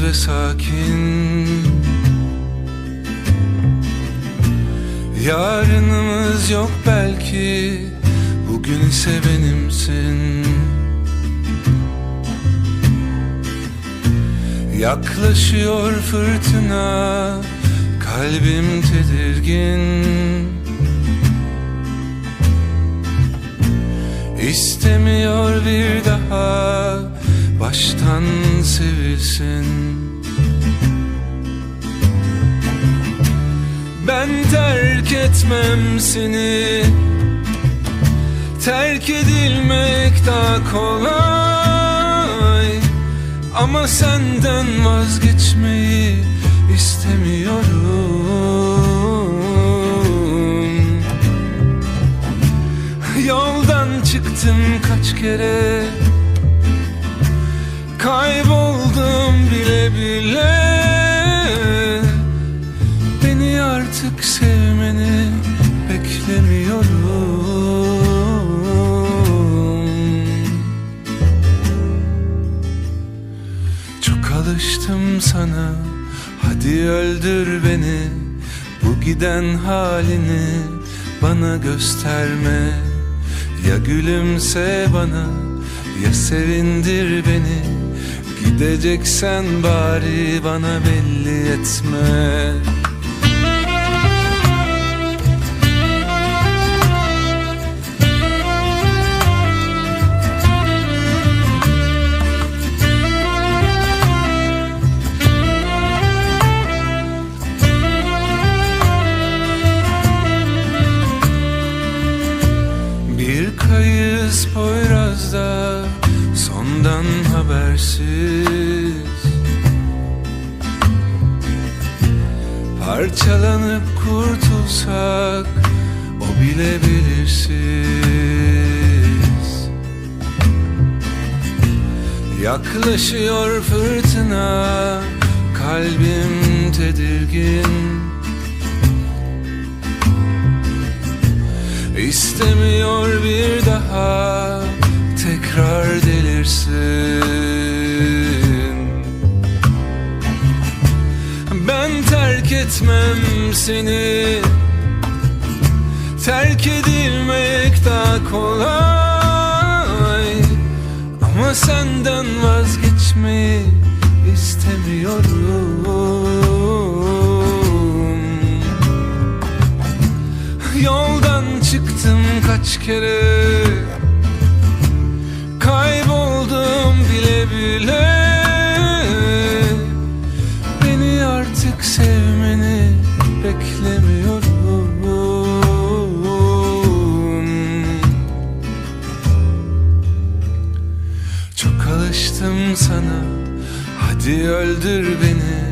ve sakin. Yarınımız yok belki Bugün ise benimsin. Yaklaşıyor fırtına Kalbim tedirgin. İstemiyor bir daha Baştan sevilsin. Ben terk etmem seni. Terk edilmek daha kolay. Ama senden vazgeçmeyi istemiyorum. Yoldan çıktım kaç kere Kayboldum bile bile. Beni artık sevmeni beklemiyorum. Çok alıştım sana. Hadi öldür beni. Bu giden halini bana gösterme. Ya gülümse bana Ya sevindir beni Gideceksen bari bana belli etme. Bir kayız Poyraz'da sondan habersiz. Parçalanıp kurtulsak o bile belirsiz. Yaklaşıyor fırtına kalbim tedirgin. İstemiyor bir daha tekrar delirsin. Ben terk etmem seni. Terk edilmek daha kolay. Ama senden vazgeçmeyi istemiyorum. Yoldan çıktım kaç kere Hadi öldür beni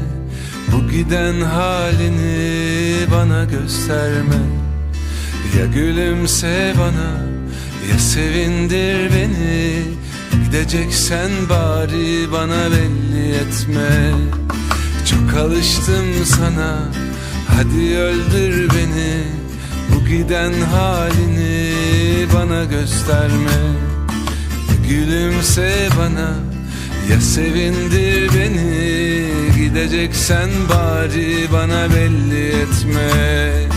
Bu giden halini bana gösterme. Ya gülümse bana Ya sevindir beni. Gideceksen bari bana belli etme. Çok alıştım sana Hadi öldür beni. Bu giden halini bana gösterme. Gülümse bana ya sevindir beni Gideceksen bari bana belli etme